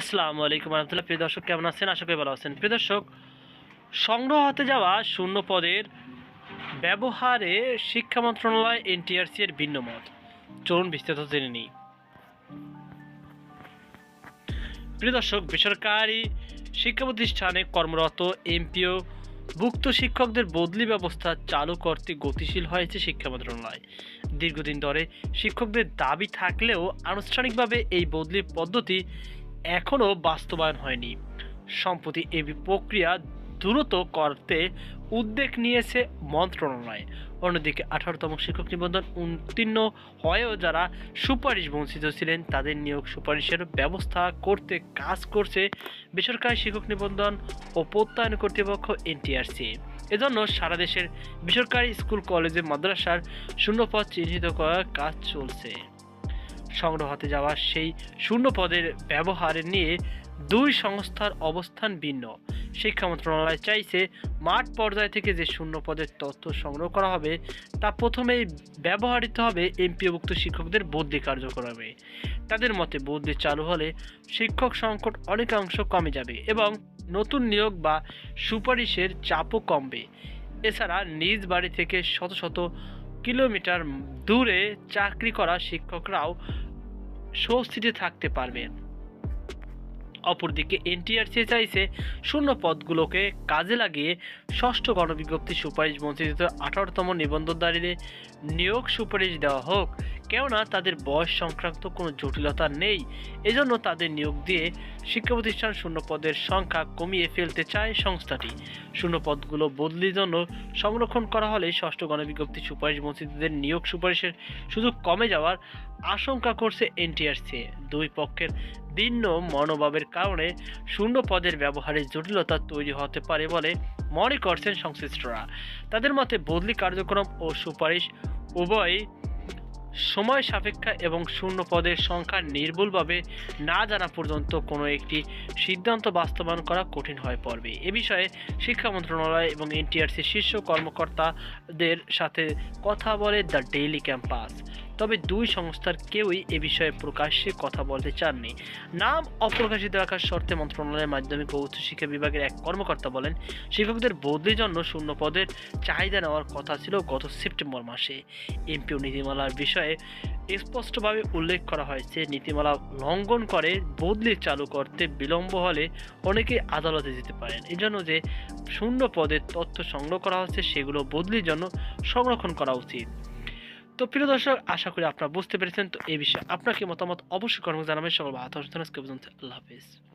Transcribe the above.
আসসালামু আলাইকুম রহমতুল্লাহ। প্রিয় দর্শক, কেমন আছেন? আশা করি ভালো আছেন। প্রিয় দর্শক, সংগ্রহ হতে যাওয়া শূন্য পদের ব্যবহারে শিক্ষা মন্ত্রণালয় এনটিআরসি এর ভিন্ন মত। চলুন বিস্তারিত জেনে নিই। প্রিয় দর্শক, বেসরকারি শিক্ষা প্রতিষ্ঠানে কর্মরত এমপিও ভুক্ত শিক্ষকদের বদলি ব্যবস্থা চালু করতে গতিশীল হয়েছে শিক্ষা মন্ত্রণালয়। দীর্ঘদিন ধরে শিক্ষকদের দাবি থাকলেও আনুষ্ঠানিকভাবে এই বদলি পদ্ধতি এখনও বাস্তবায়ন হয়নি। সম্প্রতি এই প্রক্রিয়া দ্রুত করতে উদ্যোগ নিয়েছে মন্ত্রণালয়। অন্যদিকে আঠারোতম শিক্ষক নিবন্ধন উত্তীর্ণ হয়েও যারা সুপারিশ বঞ্চিত ছিলেন, তাদের নিয়োগ সুপারিশের ব্যবস্থা করতে কাজ করছে বেসরকারি শিক্ষক নিবন্ধন ও প্রত্যয়ন কর্তৃপক্ষ এনটিআরসি। এজন্য সারা দেশের বেসরকারি স্কুল, কলেজে মাদ্রাসার শূন্যপদ চিহ্নিত করার কাজ চলছে। সংগ্রহ হতে যাওয়া সেই শূন্য পদের ব্যবহার নিয়ে দুই সংস্থার অবস্থান ভিন্ন। শিক্ষা মন্ত্রণালয় চাইছে মাঠ পর্যায় থেকে যে শূন্য পদের তথ্য সংগ্রহ করা হবে, তা প্রথমেই ব্যবহৃত হবে এমপিওভুক্ত শিক্ষকদের বদলি কার্যক্রমে। তাদের মতে বদলি চালু হলে শিক্ষক সংকট অনেকাংশ কমে যাবে এবং নতুন নিয়োগ বা সুপারিশের চাপও কমবে। এছাড়া নিজ বাড়ি থেকে শত শত কিলোমিটার দূরে চাকরি করা শিক্ষকরাও স্বস্তিতে থাকতে পারবেন অপরদিকে এনটিআরসি চাইছে শূন্য পদগুলোকে কাজে লাগিয়ে ষষ্ঠ গণবিজ্ঞপ্তি সুপারিশ বঞ্চিত আঠারোতম নিবন্ধনদারীদের নিয়োগ সুপারিশ দেওয়া হোক। কেননা তাদের বয়স সংক্রান্ত কোনো জটিলতা নেই। এজন্য তাদের নিয়োগ দিয়ে শিক্ষা প্রতিষ্ঠান শূন্য পদের সংখ্যা কমিয়ে ফেলতে চায় সংস্থাটি। শূন্য পদগুলো বদলির জন্য সংরক্ষণ করা হলে ষষ্ঠ গণবিজ্ঞপ্তি সুপারিশ বঞ্চিতদের নিয়োগ সুপারিশের সুযোগ কমে যাওয়ার আশঙ্কা করছে এনটিআরসি। দুই পক্ষের ভিন্ন মনোভাবের কারণে শূন্য পদের ব্যবহারে জটিলতা তৈরি হতে পারে বলে মনে করছেন সংশ্লিষ্টরা। তাদের মতে বদলি কার্যক্রম ও সুপারিশ উভয়ই সময় সাপেক্ষা এবং শূন্য পদের সংখ্যা নির্ভুলভাবে না জানা পর্যন্ত কোনো একটি সিদ্ধান্ত বাস্তবায়ন করা কঠিন হয়ে পড়বে। এ বিষয়ে শিক্ষা মন্ত্রণালয় এবং এনটিআরসি শীর্ষ কর্মকর্তাদের সাথে কথা বলে দ্য ডেইলি ক্যাম্পাস। তবে দুই সংস্থার কেউই এ বিষয়ে প্রকাশ্যে কথা বলতে চাননি। নাম অপ্রকাশিত রাখার শর্তে মন্ত্রণালয়ের মাধ্যমিক ও উচ্চশিক্ষা বিভাগের এক কর্মকর্তা বলেন, শিক্ষকদের বদলির জন্য শূন্য পদের চাহিদা নেওয়ার কথা ছিল গত সেপ্টেম্বর মাসে। এমপিও নীতিমালার বিষয়ে স্পষ্টভাবে উল্লেখ করা হয়েছে, নীতিমালা লঙ্ঘন করে বদলি চালু করতে বিলম্ব হলে অনেকে আদালতে যেতে পারেন। এই জন্য যে শূন্য পদের তথ্য সংগ্রহ করা হচ্ছে, সেগুলো বদলির জন্য সংরক্ষণ করা উচিত। তো প্রিয় দর্শক, আশা করি আপনারা বুঝতে পেরেছেন। তো এই বিষয়ে আপনাকে মতামত? অবশ্যই কর্ম জানাবেন। সকল পর্যন্ত আল্লাহ হাফিজ।